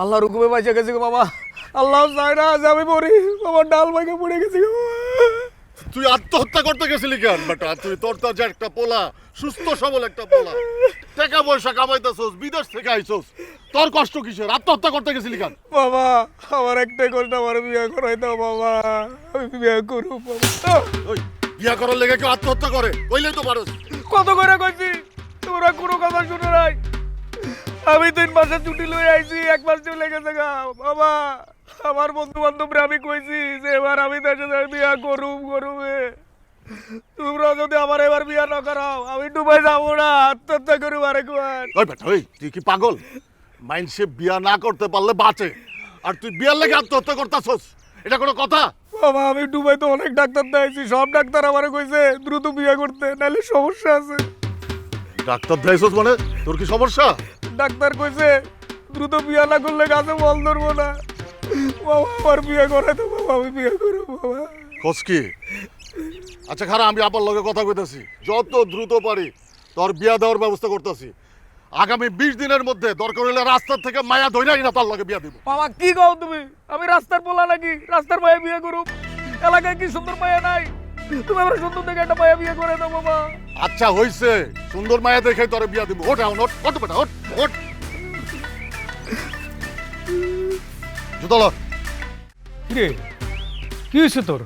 আল্লাহর হুকুমে বাঁচা গেছে গো বাবা। আল্লাহ চায় না যে আমি মরি। বাবা ডাল ভাইকে পড়ে গেছি গো। তুই আত্মহত্যা করতে গেছিলি কেন বেটা? তুই তোর তো যে একটা পোলা সুস্থ সবল একটা পোলা। টাকা পয়সা কামাইতেছস বিদেশ থেকে আইছস। তোর কষ্ট কিসের? আত্মহত্যা করতে গেছিলি কেন? বাবা আমার একটাই কষ্ট আমার বিয়ে করাই দাও বাবা। আমি বিয়ে করব বাবা ওই বিয়া করার লেগে কেউ আত্মহত্যা করে? কইলেই তো পারস। কত করে কইছি? তোরা কোনো কথা শুনে নাই। আমি তিন মাসের ছুটি লই আইছি এক মাস চলে গেছে গা। বাবা আমার বন্ধু বান্ধবরা আমি কইছি যে এবার আমি দেশে যাই বিয়া করুম করুমে। তোমরা যদি আমার এবার বিয়া না করাও আমি ডুবাই যাব না আত্মহত্যা করুম আরেকবার ওই বেটা ওই তুই কি পাগল? মাইন্ডসে বিয়া না করতে পারলে বাঁচে। আর তুই বিয়ার লেগে আত্মহত্যা করতেছস এটা কোনো কথা? বাবা আমি ডুবাই তো অনেক ডাক্তার দেখাইছি সব ডাক্তার আমারে কইছে দ্রুত বিয়া করতে নাহলে সমস্যা আছে। ডাক্তার দেখাইছস মানে? তোর কি সমস্যা? ডাক্তার কইছে দ্রুত বিয়া না করলে গাছে বল ধরবো না। বাবা আমার বিয়ে করাই তো বাবা আমি বিয়ে করব বাবা। খোঁজ কি? আচ্ছা খারাপ আমি আপার লগে কথা কইতাছি। যত দ্রুত পারি তোর বিয়া দেওয়ার ব্যবস্থা করতেছি। আগামী বিশ দিনের মধ্যে দরকার হলে রাস্তার থেকে মায়া ধইরাই না তার লগে বিয়া দিব। বাবা কি কও তুমি? আমি রাস্তার পোলা নাকি? রাস্তার মায়া বিয়ে করুম এলাকায় কি সুন্দর মায়া নাই? তুমি আমার সুন্দর দেখে একটা মায়া বিয়ে করে দাও বাবা। আচ্ছা হইছে। সুন্দর মায়া দেখে তোরে বিয়া দিব। ওঠ এখন ওঠ ওঠ বেটা ওঠ ওঠ। জুতো ল। কিরে? কি হয়েছে তোর?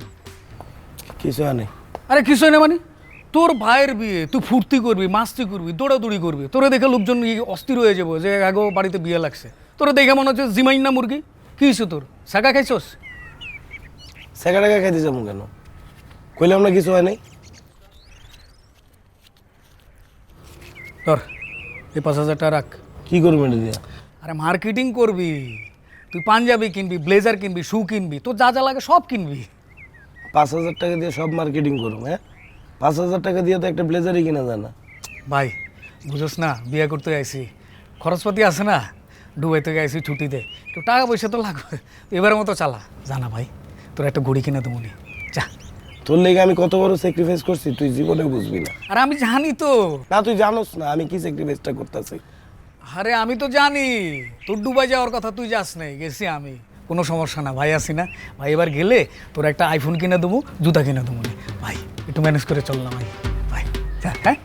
কিছু নেই। আরে কিছু না মানে? তোর ভাইয়ের বিয়ে তুই ফুর্তি করবি মাস্তি করবি দৌড়াদৌড়ি করবি। তোরে দেখে লোকজন ই অস্থির হয়ে যাব যে আগো বাড়িতে বিয়ে লাগছে। তোরে দেখে মনে হচ্ছে জিমাইন না মুরগি। কি হয়েছে তোর? শাখা খাইছস? সেকা টাকা খাইতে যাব কেন? কইলাম না কিছু হয় নাই। তোর এই পাঁচ হাজার টাকা রাখ। কি করব এটা দিয়া? আরে মার্কেটিং করবি তুই পাঞ্জাবি কিনবি ব্লেজার কিনবি শু কিনবি তোর যা যা লাগে সব কিনবি। পাঁচ হাজার টাকা দিয়ে সব মার্কেটিং করব হ্যাঁ? পাঁচ হাজার টাকা দিয়ে তো একটা ব্লেজারই কিনা যায় না। ভাই বুঝোস না বিয়ে করতে আইসি খরচপাতি আছে না ডুবাই থেকে আইসি ছুটিতে। তো টাকা পয়সা তো লাগবে এবারের মতো চালা। জানা ভাই তোর একটা ঘড়ি কিনে দেবো যা। তোর লেগে আমি কত বড় স্যাক্রিফাইস করছি তুই জীবনে বুঝবি না। আর আমি জানি তো। না তুই জানোস না আমি কি স্যাক্রিফাইসটা করতেছি? আরে আমি তো জানি। তোর ডুবাই যাওয়ার কথা তুই যাস নাই গেছি আমি। কোনো সমস্যা না ভাই আসি না। ভাই এবার গেলে তোর একটা আইফোন কিনে দেবো জুতা কিনে দেবো। ভাই একটু ম্যানেজ করে চল না ভাই। ভাই যা হ্যাঁ?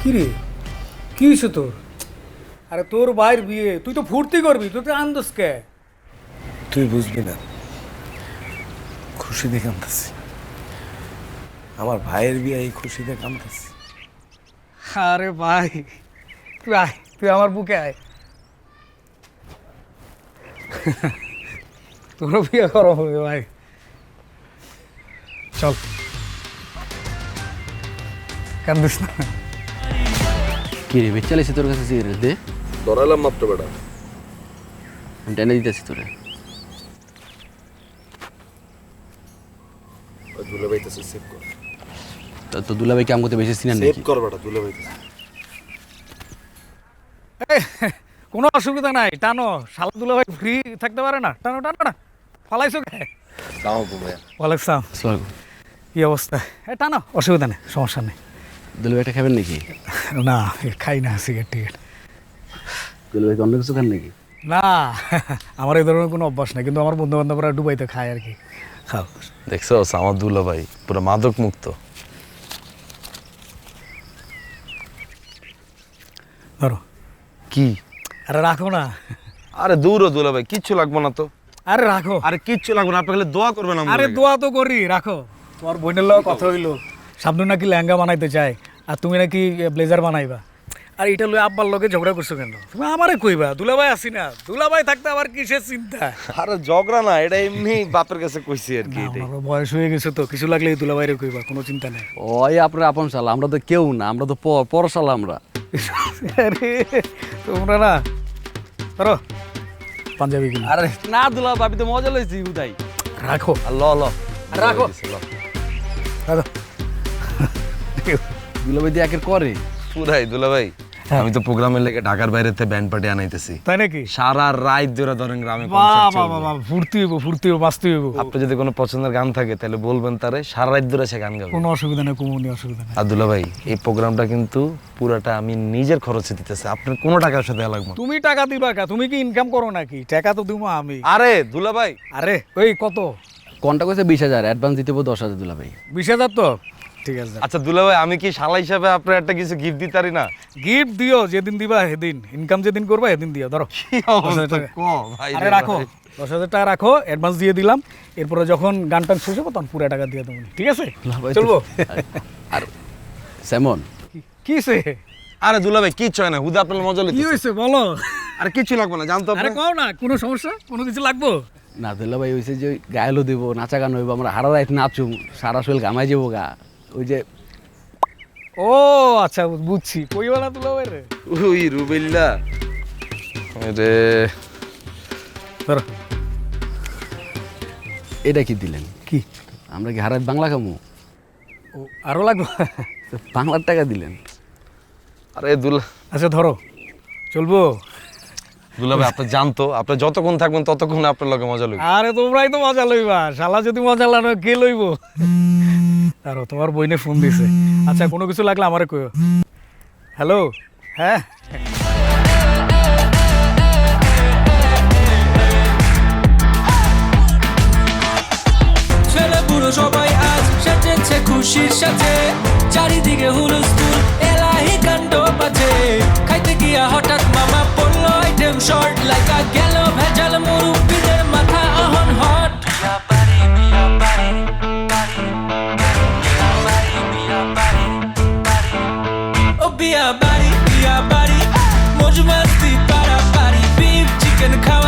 কি রে কি হয়েছে তোর? আরে তোর ভাইয়ের বিয়ে তুই তো ফুর্তি করবি তুই তো আনন্দস কে? তুই বুঝবি না খুশিতে কামতেছি আমার ভাইয়ের বিয়ে এই খুশিতে কামতেছি আরে ভাই তুই আয় তুই আমার বুকে আয়। তোরও বিয়ে করা হবে ভাই। চল। কান্দিস না। কি রে বেচ তোর কাছে সিগারেট দে? ধরাইলাম মাত্র বেটা। টেনে দিতেছি তোরে। সেভ কর। তো দুলাভাই বেশি সিনার সেভ কর বেটা দুলে কোনো অসুবিধা নাই টানো। শালা দুলা ভাই ফ্রি থাকতে পারে না। টানো টানো না ফালাইছো কে? দাও ভাইয়া। ওয়ালাইকুম সালাম। আসসালামু কি অবস্থা? এ টানো অসুবিধা নেই সমস্যা নেই। দুলা দুলাভাইটা খাবেন নাকি? না খাই না সিগারেট টিগারেট। দুলাভাই অন্য কিছু খান নাকি? না আমার এই ধরনের কোনো অভ্যাস নেই কিন্তু আমার বন্ধু বান্ধবরা ডুবাইতে খায় আর কি। খাও। দেখছ আমার দুলা ভাই পুরো মাদক মুক্ত। ধরো। কি? আরে রাখো না। আরে দূর দুলা ভাই কিচ্ছু লাগবে না তো। আরে রাখো। আরে কিচ্ছু লাগবে না আপনি খালি দোয়া করবেন আমার আরে। দোয়া তো করি রাখো। তোমার বোনের লোক কথা হইল। সামনে নাকি লেহেঙ্গা বানাইতে চায় আর তুমি নাকি ব্লেজার বানাইবা। আর এটা লই আব্বার লোকে ঝগড়া করছ কেন? তুমি আমারে কইবা দুলাভাই আসি না। দুলাভাই থাকতে আবার কিসের চিন্তা? আরে ঝগড়া না এটা এমনি বাপের কাছে কইছি আর কি। আমার বয়স হয়ে গেছে তো কিছু লাগলে দুলাভাইরে কইবা কোনো চিন্তা নাই। ওই আপনার আপন শালা আমরা তো কেউ না আমরা তো পর পর শালা আমরা। আরে তোমরা না ধরো পাঞ্জাবি কিনা। আরে না দুলা ভাবি তো মজা লইছি উদাই। রাখো। ল ল। রাখো। ল। রাখো। দুলাভাই দিয়ে একের করে। পুরাই দুলা ভাই আমি তো প্রোগ্রামের লেগে ঢাকার বাইরেতে ব্যান্ড পার্টি আনাইতেছি। তাই নাকি? সারা রাত ধরে ধরেন গ্রামে। ফুর্তি হইব ফুর্তি হইব বাঁচতে হইব। আপনার যদি কোনো পছন্দের গান থাকে তাহলে বলবেন তারে সারা রাত ধরে সে গান গাবে। কোনো অসুবিধা নেই কোনো অসুবিধা নেই। আব্দুল্লাহ ভাই এই প্রোগ্রামটা কিন্তু পুরাটা আমি নিজের খরচে দিতেছি। আপনার কোনো টাকার সাথে লাগবে না। তুমি টাকা দিবা কা? তুমি কি ইনকাম করো নাকি? টাকা তো দিব আমি। আরে দুলা ভাই। আরে ওই কত? কোনটা কইছে? বিশ হাজার। অ্যাডভান্স দিতে হবে দশ হাজার দুলা ভাই। বিশ হাজার তো? ঠিক আছে। আচ্ছা দুলা ভাই আমি কি শালা হিসাবে আপনার একটা কিছু গিফট দিতারি না? গিফট দিও যেদিন দিবা সেদিন। ইনকাম যেদিন করবা সেদিন দিও ধরো। আরে রাখো। দশ হাজার টাকা রাখো অ্যাডভান্স দিয়ে দিলাম। এরপরে যখন গান টান শেষ হবে তখন পুরো টাকা দিয়ে দেবো। ঠিক আছে? চলবো? আর সেমন? কি সে? আরে দুলা ভাই কি চয় না হুদা আপনার মজা কি হয়েছে বলো? আরে কিছু লাগবে না জানতো আরে কও না কোনো সমস্যা? কোনো কিছু লাগবো? না দুলা ভাই হয়েছে যে গায়েলও দিব নাচা গান হইব আমরা হারা রাত নাচুম সারা শরীর গামাই যাব গা। ওই যে ও আচ্ছা বুঝছি। কইওয়ালা তুলো রে? ওই রুবেল্লা রে ধরো। এটা কি দিলেন? কি? আমরা কি হারাত বাংলা খামু? ও আরও লাগবে? বাংলার টাকা দিলেন। আরে দুলা আচ্ছা ধরো। চলবো? দুলা ভাই আপনি জানতো। আপনি যতক্ষণ থাকবেন ততক্ষণ আপনার লগে মজা লইব। আরে তোমরাই তো মজা লইবা। শালা যদি মজা লানো কে লইব? আরও তোমার বইনে ফোন দিছে। আচ্ছা কোনো কিছু লাগলে আমারে কইও। হ্যালো হ্যাঁ? সবাই আজ সেজেছে খুশির সাথে। Via body, via body, much musty, para body, beef, chicken, cow.